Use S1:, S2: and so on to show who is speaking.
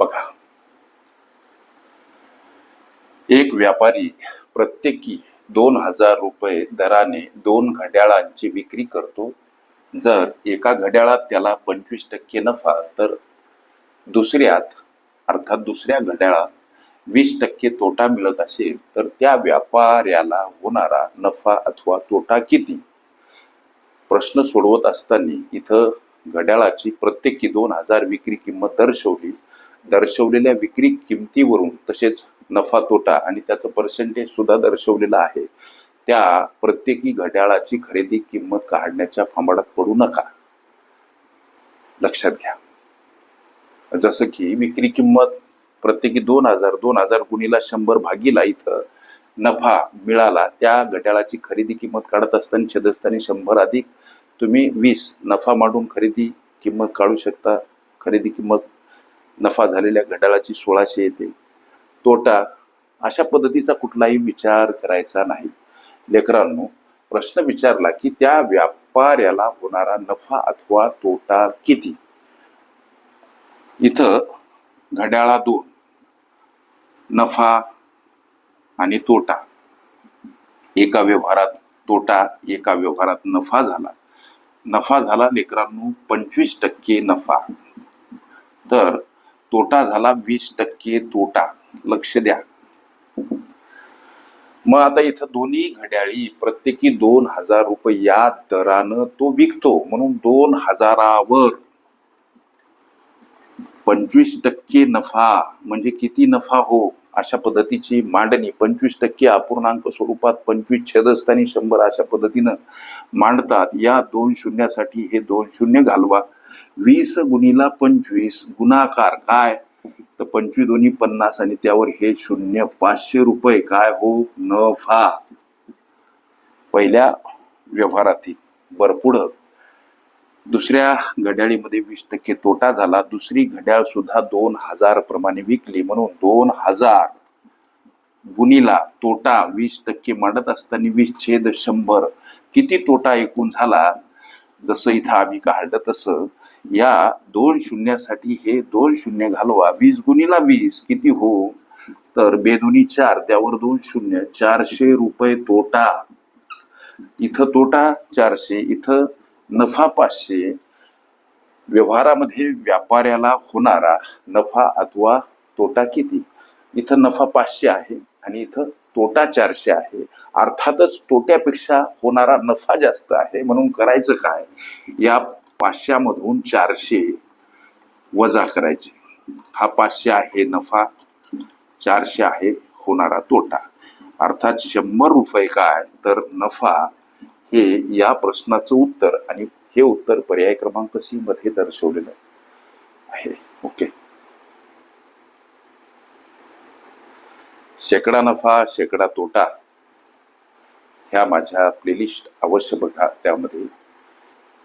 S1: बघा. एक व्यापारी प्रत्येकी दोन हजार रुपये दराने दोन घड्याळांची विक्री करतो. जर एका घड्याळात त्याला पंचवीस टक्के नफा तर दुसऱ्यात अर्थात दुसऱ्या घड्याळात वीस टक्के तोटा मिळत असेल तर त्या व्यापाऱ्याला होणारा नफा अथवा तोटा किती? प्रश्न सोडवत असताना इथं घड्याळाची प्रत्येकी दोन हजार विक्री किंमत दर्शवली. दर्शवलेल्या विक्री किमतीवरून तसेच नफा तोटा आणि त्याचं पर्सेंटेज सुद्धा दर्शवलेलं आहे. त्या प्रत्येकी घड्याळाची खरेदी किंमत काढण्याच्या फांबडात पडू नका. लक्षात घ्या. जसं की विक्री किंमत प्रत्येकी दोन हजार दोन हजार गुणीला शंभर भागीला इथं नफा मिळाला त्या घड्याळाची खरेदी किंमत काढत असताना छेदस्थानी शंभर अधिक तुम्ही वीस नफा मांडून खरेदी किंमत काढू शकता. खरेदी किंमत नफा झालेल्या घड्याळाची सोळाशे येते. तोटा अशा पद्धतीचा कुठलाही विचार करायचा नाही. लेकरांनो प्रश्न विचारला की त्या व्यापाऱ्याला होणारा नफा अथवा तोटा किती? इथं घड्याळा दोन नफा आणि तोटा. एका व्यवहारात तोटा एका व्यवहारात नफा झाला. नफा झाला लेकरांनो पंचवीस टक्के नफा. तर तोटा झाला वीस टक्के तोटा. लक्ष द्या. मग आता इथं दोन्ही घड्याळी प्रत्येकी दोन हजार रुपये या दरानं तो विकतो. म्हणून दोन हजारावर पंचवीस टक्के नफा म्हणजे किती नफा हो अशा पद्धतीची मांडणी. पंचवीस टक्के अपूर्णांक स्वरूपात पंचवीस छेदस्थानी शंभर अशा पद्धतीनं मांडतात. या दोन शून्यासाठी हे दोन शून्य घालवा. वीस गुणीला पंचवीस गुणाकार काय? तर पंचवीस दोन्ही पन्नास आणि त्यावर हे शून्य पाचशे रुपये काय हो? नफा. पहिल्या व्यवहारातील बर पुढं दुसऱ्या घड्याळीमध्ये वीस टक्के तोटा झाला. दुसरी घड्याळ सुद्धा दोन हजार प्रमाणे विकली. म्हणून दोन हजार गुणीला तोटा वीस टक्के मांडत असताना वीस छेद शंभर. किती तोटा एकूण झाला? जसं इथं आम्ही काढलं तसं या दोन शून्यासाठी हे दोन शून्य घालवा. वीस गुणीला वीस किती हो? तर बेदुनी चार त्यावर दोन शून्य. चारशे रुपये तोटा. इथं तोटा चारशे इथं नफा पाचशे. व्यवहारामध्ये व्यापाऱ्याला होणारा नफा अथवा तोटा किती? इथं नफा पाचशे आहे आणि इथं तोटा चारशे आहे. अर्थातच तोट्यापेक्षा होणारा नफा जास्त आहे. म्हणून करायचं काय? या पाचशेमधून चारशे वजा करायचे. हा पाचशे आहे नफा चारशे आहे होणारा तोटा. अर्थात शंभर रुपये काय तर नफा हे या प्रश्नाचं उत्तर आणि हे उत्तर पर्याय क्रमांक सी मध्ये दर्शवलेलं आहे. ओके. शेकडा नफा शेकडा तोटा ह्या माझ्या प्लेलिस्ट अवश्य बघा. त्यामध्ये